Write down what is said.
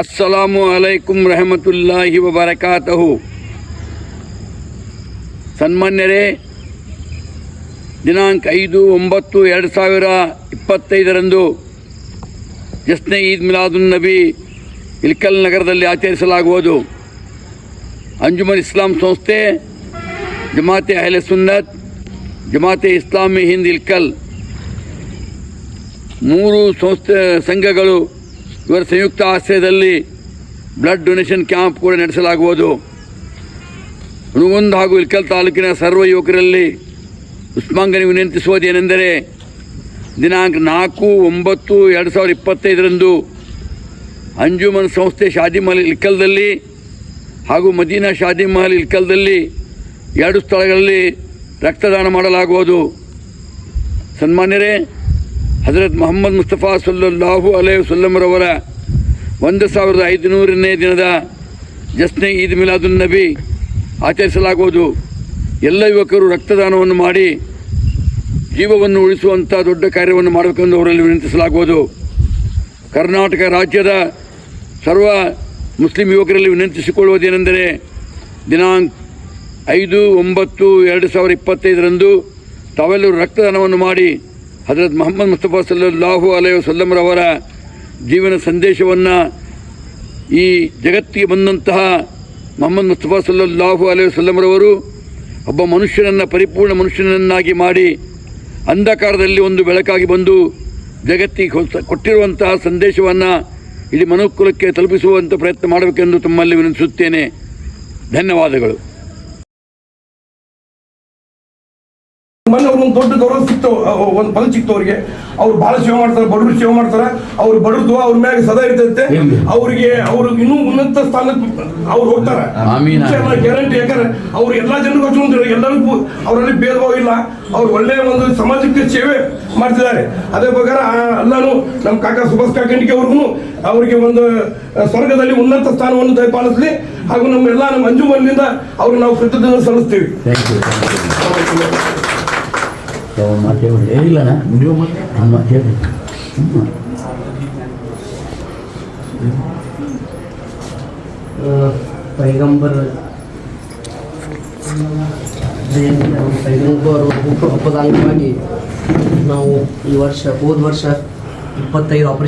ಅಸ್ಸಲಾಮು ಅಲೈಕುಂ ರಹಮತುಲ್ಲಾಹಿ ವಬರಕಾತಹು ಸನ್ಮಾನ್ಯರೇ, ದಿನಾಂಕ ಐದು ಒಂಬತ್ತು ಎರಡು ಸಾವಿರ ಇಪ್ಪತ್ತೈದರಂದು ಜಸ್ನೆ ಈದ್ ಮಿಲಾದುನ್ ನಬಿ ಇಲ್ಕಲ್ ನಗರದಲ್ಲಿ ಆಚರಿಸಲಾಗುವುದು. ಅಂಜುಮನ್ ಇಸ್ಲಾಂ ಸಂಸ್ಥೆ, ಜಮಾತೆ ಅಹಲೆ ಸುನ್ನತ್, ಜಮಾತೆ ಇಸ್ಲಾಮಿ ಹಿಂದ್ ಇಲ್ಕಲ್. ಮೂರು ಸಂಸ್ಥೆ, ಸಂಘಗಳು ಇವರ ಸಂಯುಕ್ತ ಆಶ್ರಯದಲ್ಲಿ ಬ್ಲಡ್ ಡೊನೇಷನ್ ಕ್ಯಾಂಪ್ ಕೂಡ ನಡೆಸಲಾಗುವುದು. ಹುಣಗುಂದ ಹಾಗೂ ಇಲ್ಕಲ್ ತಾಲೂಕಿನ ಸರ್ವ ಯುವಕರಲ್ಲಿ ಉಸ್ಮಾಂಗನಿ ವಿನಂತಿಸುವುದೇನೆಂದರೆ ದಿನಾಂಕ ನಾಲ್ಕು ಒಂಬತ್ತು ಎರಡು ಸಾವಿರದ ಇಪ್ಪತ್ತೈದರಂದು ಅಂಜುಮನ್ ಸಂಸ್ಥೆ ಶಾದಿ ಮಹಲ್ ಇಲ್ಕಲ್ದಲ್ಲಿ ಹಾಗೂ ಮದೀನಾ ಶಾದಿ ಮಹಲ್ ಇಲ್ಕಲ್ದಲ್ಲಿ ಎರಡು ಸ್ಥಳಗಳಲ್ಲಿ ರಕ್ತದಾನ ಮಾಡಲಾಗುವುದು. ಸನ್ಮಾನ್ಯರೇ ಹಜರತ್ ಮೊಹಮ್ಮದ್ ಮುಸ್ತಫಾ ಸಲ್ಲಾಹು ಅಲೈ ವಸಲ್ಲಂರವರ ಒಂದು ಸಾವಿರದ ಐದುನೂರನೇ ದಿನದ ಜಸ್ನೆ ಈದ್ ಮಿಲಾದುನ್ ನಬಿ ಆಚರಿಸಲಾಗುವುದು. ಎಲ್ಲ ಯುವಕರು ರಕ್ತದಾನವನ್ನು ಮಾಡಿ ಜೀವವನ್ನು ಉಳಿಸುವಂಥ ದೊಡ್ಡ ಕಾರ್ಯವನ್ನು ಮಾಡಬೇಕೆಂದು ಅವರಲ್ಲಿ ವಿನಂತಿಸಲಾಗುವುದು. ಕರ್ನಾಟಕ ರಾಜ್ಯದ ಸರ್ವ ಮುಸ್ಲಿಂ ಯುವಕರಲ್ಲಿ ವಿನಂತಿಸಿಕೊಳ್ಳುವುದೇನೆಂದರೆ ದಿನಾಂಕ ಐದು ಒಂಬತ್ತು ಎರಡು ಸಾವಿರದ ಇಪ್ಪತ್ತೈದರಂದು ತಾವೆಲ್ಲರೂ ರಕ್ತದಾನವನ್ನು ಮಾಡಿ ಹಜರತ್ ಮೊಹಮ್ಮದ್ ಮುಸ್ತಫಾ ಸಲ್ಲಾಹು ಅಲೈ ವಸಲ್ಲಮ್ರವರ ಜೀವನ ಸಂದೇಶವನ್ನು ಈ ಜಗತ್ತಿಗೆ ಬಂದಂತಹ ಮೊಹಮ್ಮದ್ ಮುಸ್ತಫಾ ಸಲ್ಲಾಹು ಅಲೈ ವಸಲ್ಲಮ್ರವರು ಒಬ್ಬ ಮನುಷ್ಯನನ್ನು, ಪರಿಪೂರ್ಣ ಮನುಷ್ಯನನ್ನಾಗಿ ಮಾಡಿ ಅಂಧಕಾರದಲ್ಲಿ ಒಂದು ಬೆಳಕಾಗಿ ಬಂದು ಜಗತ್ತಿಗೆ ಕೊಟ್ಟಿರುವಂತಹ ಸಂದೇಶವನ್ನು ಇಡೀ ಮನುಕುಲಕ್ಕೆ ತಲುಪಿಸುವಂಥ ಪ್ರಯತ್ನ ಮಾಡಬೇಕೆಂದು ತಮ್ಮಲ್ಲಿ ವಿನಂತಿಸುತ್ತೇನೆ. ಧನ್ಯವಾದಗಳು. ಮೊನ್ನೆ ಒಂದು ದೊಡ್ಡ ಗೌರವ ಸಿಕ್ತು ಒಂದು ಪದ ಸಿಕ್ತು ಅವ್ರಿಗೆ. ಅವ್ರು ಬಹಳ ಸೇವೆ ಮಾಡ್ತಾರೆ ಬಡವರು ಸೇವೆ ಮಾಡ್ತಾರೆ. ಅವ್ರು ಬಡವ್ರದ್ದು ಅವ್ರ ಮ್ಯಾಗ ಸದಾ ಇರ್ತೈತೆ. ಅವ್ರಿಗೆ ಅವ್ರು ಇನ್ನೂ ಉನ್ನತ ಸ್ಥಾನಕ್ಕೆ ಅವ್ರು ಹೋಗ್ತಾರೆ. ಗ್ಯಾರಂಟಿ ಯಾಕಂದ್ರೆ ಅವ್ರು ಎಲ್ಲಾ ಜನರಿಗೂ ಹಚ್ಚು ಎಲ್ಲರಿಗೂ ಅವರಲ್ಲಿ ಭೇದ ಭಾವ ಇಲ್ಲ. ಅವ್ರು ಒಳ್ಳೆ ಒಂದು ಸಮಾಜಕ್ಕೆ ಸೇವೆ ಮಾಡ್ತಿದ್ದಾರೆ. ಅದೇ ಪ್ರಕಾರ ಎಲ್ಲಾನು ನಮ್ಮ ಕಾಕ ಸುಭಾಷ್ ಕಾಕಂಡಿಗೆ ಅವ್ರಿಗೂ ಅವರಿಗೆ ಒಂದು ಸ್ವರ್ಗದಲ್ಲಿ ಉನ್ನತ ಸ್ಥಾನವನ್ನು ದಯಪಾಲಿಸಲಿ. ಹಾಗೂ ನಮ್ಮೆಲ್ಲ ನಮ್ಮ ಅಂಜುಮನ್ನಿಂದ ಅವ್ರಿಗೆ ನಾವು ಕೃತಜ್ಞತೆ ಸಲ್ಲಿಸ್ತೀವಿ. ಮಾತು ಹೇಳಿ ಹೇಳಿಲ್ಲಣ್ಣ ನೀವು ಮಾತು ಹೇಳಿ ಪೈಗಂಬರ್. ಪೈಗಂಬರ್ ಹುಟ್ಟುಹಬ್ಬದ ಅಂಗವಾಗಿ ನಾವು ಈ ವರ್ಷ ಹೋದ ವರ್ಷ ಇಪ್ಪತ್ತೈದು ಆಪರೇಷನ್